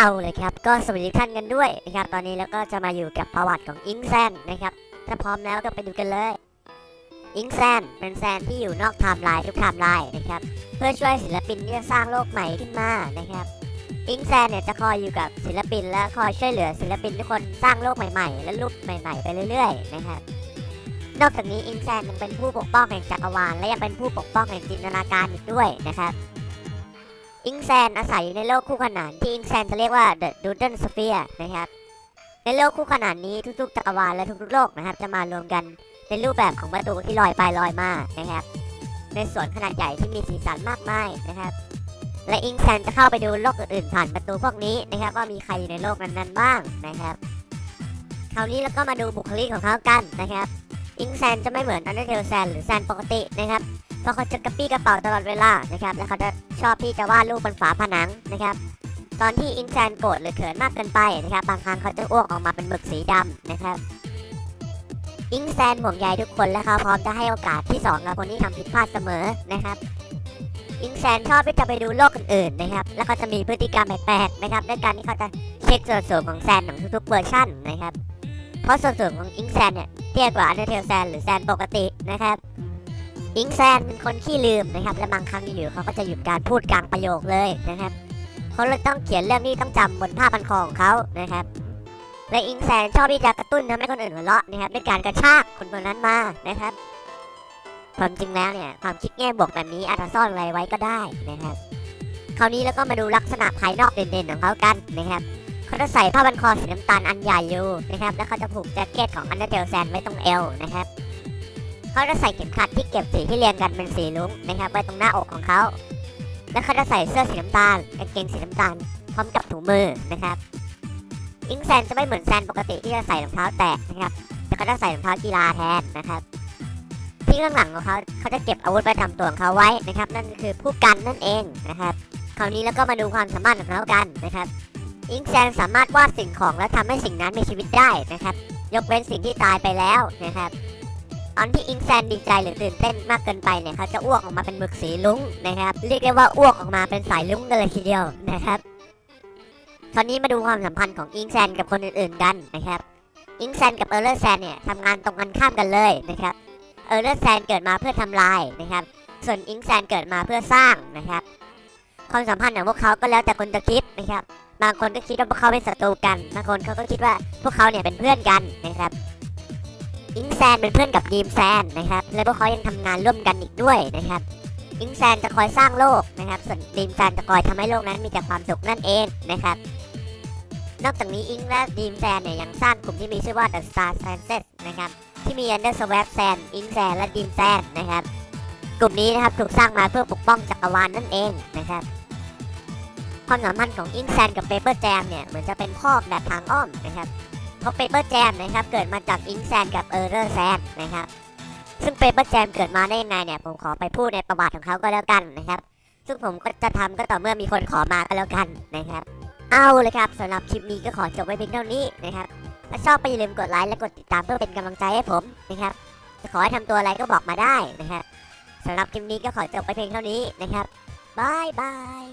เอาเลยครับ ก็สวัสดีท่านกันด้วยนะครับ ตอนนี้แล้วก็จะมาอยู่กับประวัติของอิงแซนนะครับ ถ้าพร้อมแล้วก็ไปดูกันเลย อิงแซนเป็นแซนที่อยู่นอกไทม์ไลน์ทุกไทม์ไลน์นะครับ เพื่อช่วยศิลปินที่จะสร้างโลกใหม่ขึ้นมานะครับ อิงแซนเนี่ยจะคอยอยู่กับศิลปิน และคอยช่วยเหลือศิลปินทุกคนสร้างโลกใหม่ๆ และรูปใหม่ๆไปเรื่อยๆนะครับนอกจากนี้อิงแซนยังเป็นผู้ปกป้องแห่งจักรวาลและยังเป็นผู้ปกป้องแห่งจินตนาการอีกด้วยนะครับ อิงแซนอาศัยอยู่ในโลกคู่ขนานที่อิงแซนจะเรียกว่า The Doodle Sphere นะครับ ในโลกคู่ขนานนี้ทุกๆจักรวาลและทุกๆโลกนะครับ จะมารวมกันในรูปแบบของประตูที่ลอยไปลอยมานะครับ ในสวนขนาดใหญ่ที่มีสีสันมากมายนะครับ และอิงแซนจะเข้าไปดูโลกอื่นๆผ่านประตูพวกนี้นะครับ ว่ามีใครอยู่ในโลกนั้นๆบ้างนะครับ คราวนี้เราก็มาดูบุคลิกของเขากันนะครับ อิงแซนจะไม่เหมือนอันเดอร์เทลแซนหรือแซนปกตินะครับ เพราะเขาจะกระปี้กระเป๋าตลอดเวลานะครับและเขาจะชอบที่จะวาดรูปบนฝาผนังนะครับ ตอนที่อิงแซนโกรธหรือเขินมากเกินไปนะครับบางครั้งเขาจะอ้วกออกมาเป็นหมึกสีดำนะครับ อิงแซนห่วงใยทุกคนและเขาพร้อมจะให้โอกาสที่สองกับคนที่ทำผิดพลาดเสมอนะครับอิงแซนชอบที่จะไปดูโลกอื่นๆนะครับ แล้วก็จะมีพฤติกรรมแปลกๆนะครับด้วยการที่เขาจะเช็คส่วนสูงของแซนของทุกๆเวอร์ชันนะครับ เพราะส่วนสูงของอิงแซนเนี่ยเตี้ยกว่าอันเดอร์เทลแซนหรือแซนปกตินะครับ อิงแซนเป็นคนขี้ลืมนะครับ และบางครั้งอยู่ๆเขาก็จะหยุดการพูดกลางประโยคเลยนะครับเขาเลยต้องเขียนเรื่องที่ต้องจำบนผ้าพันคอของเขานะครับและอิงแซนชอบที่จะกระตุ้นทำให้คนอื่นหัวเราะนะครับด้วยการกระชากคนคนนั้นมานะครับความจริงแล้วเนี่ยความคิดแง่บวกแบบนี้อาจจะซ่อนอะไรไว้ก็ได้นะครับคราวนี้แล้วก็มาดูลักษณะภายนอกเด่นๆของเขากันนะครับเขาจะใส่ผ้าพันคอสีน้ำตาลอันใหญ่อยู่นะครับแล้วเขาจะผูกแจ็คเก็ตของอันเดอร์เทลแซนไว้ตรงเอวนะครับ เขาจะใส่เข็มขัดที่เก็บสีที่เรียงกันเป็นสีลุ้งนะครับไว้ตรงหน้าอกของเขาแล้วเขาจะใส่เสื้อสีน้ำตาลกางเกงสีน้ำตาลพร้อมกับถุงมือนะครับ อิงแซนจะไม่เหมือนแซนปกติที่จะใส่รองเท้าแตะนะครับแต่เขาจะใส่รองเท้ากีฬาแทนนะครับ ที่ข้างหลังของเขาเขาจะเก็บอาวุธประจำตัวของเขาไว้นะครับ นั่นคือผู้กันนั่นเองนะครับ คราวนี้แล้วก็มาดูความสามารถของเขากันนะครับ อิงแซนสามารถวาดสิ่งของและทำให้สิ่งนั้นมีชีวิตได้นะครับ ยกเว้นสิ่งที่ตายไปแล้วนะครับ ตอนที่อิงแซนดีใจหรือตื่นเต้นมากเกินไปเนี่ยเขาจะอ้วกออกมาเป็นหมึกสีลุ้งนะครับเรียกได้ว่าอ้วกออกมาเป็นสายลุ้งกันเลยทีเดียวนะครับคราวนี้มาดูความสัมพันธ์ของอิงแซนกับคนอื่นๆกันนะครับอิงแซนกับเออร์เลอร์แซนเนี่ยทำงานตรงกันข้ามกันเลยนะครับเออร์เลอร์แซนเกิดมาเพื่อทำลายนะครับส่วนอิงแซนเกิดมาเพื่อสร้างนะครับความสัมพันธ์ของพวกเขาก็แล้วแต่คนจะคิดนะครับบางคนก็คิดว่าพวกเขาเป็นศัตรูกันบางคนเขาก็คิดว่าพวกเขาเนี่ยเป็นเพื่อนกันนะครับ อิงแซนเป็นเพื่อนกับดีมแซนนะครับและพวกเขายังทำงานร่วมกันอีกด้วยนะครับอิงแซนจะคอยสร้างโลกนะครับส่วนดีมแซนจะคอยทำให้โลกนั้นมีแต่ความสุขนั่นเองนะครับนอกจากนี้อิงและดีมแซนเนี่ยยังสร้างกลุ่มที่มีชื่อว่า The Star s a n s e s นะครับที่มี Under Swap แซนอิงแซนและดีมแซนนะครับกลุ่มนี้นะครับถูกสร้างมาเพื่อปกป้องจักรวาลนั่นเองนะครับความสัมพันธ์ของอิงแซนกับเปเปอร์แจมเนี่ยเหมือนจะเป็นพ่อแบบทางอ้อมนะครับ เพราเปเปอร์แจมนะครับ เกิดมาจากอิงแซนกับเออร์เรอร์แซนนะครับ ซึ่งเปเปอร์แจมเกิดมาได้ยังไงเนี่ย ผมขอไปพูดในประวัติของเขาก็แล้วกันนะครับ ซึ่งผมก็จะทำก็ต่อเมื่อมีคนขอมาก็แล้วกันนะครับ เอาเลยครับสำหรับคลิปนี้ก็ขอจบไว้เพียงเท่านี้นะครับ ถ้าชอบก็อย่าลืมกดไลค์และกดติดตามเพื่อเป็นกำลังใจให้ผมนะครับ จะขอให้ทำตัวอะไรก็บอกมาได้นะครับสำหรับคลิปนี้ก็ขอจบไปเพียงเท่านี้นะครับบายบาย